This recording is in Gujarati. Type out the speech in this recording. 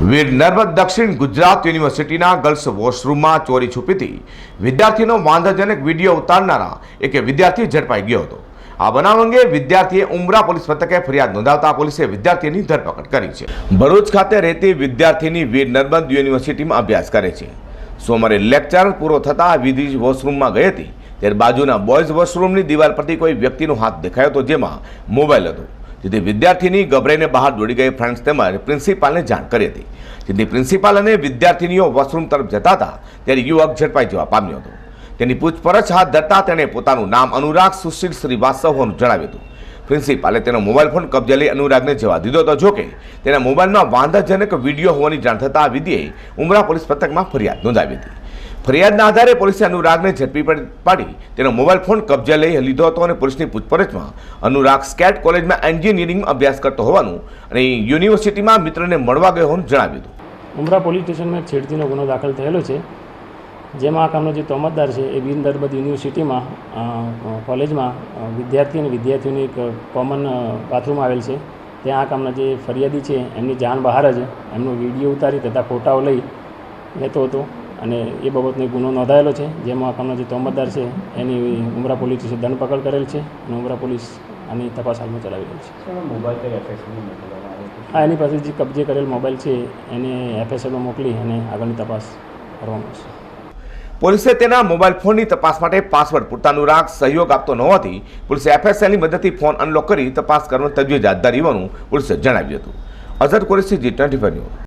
વીર નર્મદ દક્ષિણ ગુજરાત યુનિવર્સિટીના ગર્લ્સ વોશરૂમમાં ચોરી છુપીથી વિદ્યાર્થીનો વાંધાજનક વીડિયો ઉતારનારા એક વિદ્યાર્થી ઝડપાઈ ગયો હતો. આ બનાવ અંગે વિદ્યાર્થીએ ઉમરા પોલીસ મથકે ફરિયાદ નોંધાવતા પોલીસે વિદ્યાર્થીની ધરપકડ કરી છે. ભરૂચ ખાતે રહેતી વિદ્યાર્થીની વીર નર્મદ યુનિવર્સિટીમાં અભ્યાસ કરે છે. સોમવારે લેક્ચર પૂરો થતાં વિધિ વોશરૂમમાં ગઈ હતી. ત્યારે બાજુના બોયઝ વોશરૂમની દિવાલ પરથી કોઈ વ્યક્તિનો હાથ દેખાયો હતો જેમાં મોબાઈલ હતો. જેથી વિદ્યાર્થીની ગભરાઈને બહાર દોડી ગઈ ફ્રેન્ડ્સ તેમજ પ્રિન્સિપાલને જાણ કરી હતી. જેથી પ્રિન્સિપાલ અને વિદ્યાર્થીનીઓ વોશરૂમ તરફ જતા હતા, ત્યારે યુવક ઝડપાઈ જવા પામ્યો હતો. તેની પૂછપરછ હાથ ધરતા તેણે પોતાનું નામ અનુરાગ સુશીલ શ્રીવાસ્તવ હોવાનું જણાવ્યું હતું. પ્રિન્સિપાલે તેનો મોબાઈલ ફોન કબજે લઈ અનુરાગને જવા દીધો હતો, જોકે તેના મોબાઈલમાં વાંધાજનક વીડિયો હોવાની જાણ થતાં વિધિએ ઉમરા પોલીસ પથકમાં ફરિયાદ નોંધાવી હતી. ફરિયાદના આધારે પોલીસે અનુરાગને ઝડપી પડ- તેનો મોબાઈલ ફોન કબજે લઈ લીધો હતો અને પોલીસની પૂછપરછમાં અનુરાગ સ્કેટ કોલેજમાં એન્જિનિયરિંગ અભ્યાસ કરતો હોવાનું અને યુનિવર્સિટીમાં મિત્રને મળવા ગયો હોવાનું જણાવ્યું હતું. ઉમરા પોલીસ સ્ટેશનમાં છેડતીનો ગુનો દાખલ થયેલો છે, જેમાં આ કામનો જે તોમતદાર છે, એ નર્મદ યુનિવર્સિટીમાં કોલેજમાં વિદ્યાર્થી અને વિદ્યાર્થીઓની એક કોમન બાથરૂમ આવેલ છે. ત્યાં આ કામના જે ફરિયાદી છે, એમની જાણ બહાર જ એમનો વીડિયો ઉતારી તથા ફોટાઓ લઈ લેતો હતો. અને એ બાબતનો ગુનો નોંધાયેલો છે. જેમાં આ જે તોમતદાર છે એની ઉમરા પોલીસ ધરપકડ કરેલ છે અને ઉમરા પોલીસ આની તપાસ હાલમાં ચલાવી રહી છે. હા એની પાસે જે કબજે કરેલ મોબાઈલ છે એને એફએસએલમાં મોકલી અને આગળની તપાસ કરવામાં આવશે પોલીસે તેના મોબાઈલ ફોનની તપાસ માટે પાસવર્ડ પૂરતા અનુરાગ સહયોગ આપતો ન હોવાથી પોલીસે એફએસએલની મદદથી ફોન અનલોક કરી તપાસ કરવાની તજવીજ હાથ ધરી હોવાનું પોલીસે જણાવ્યું હતું. Azhar Qureshi G twenty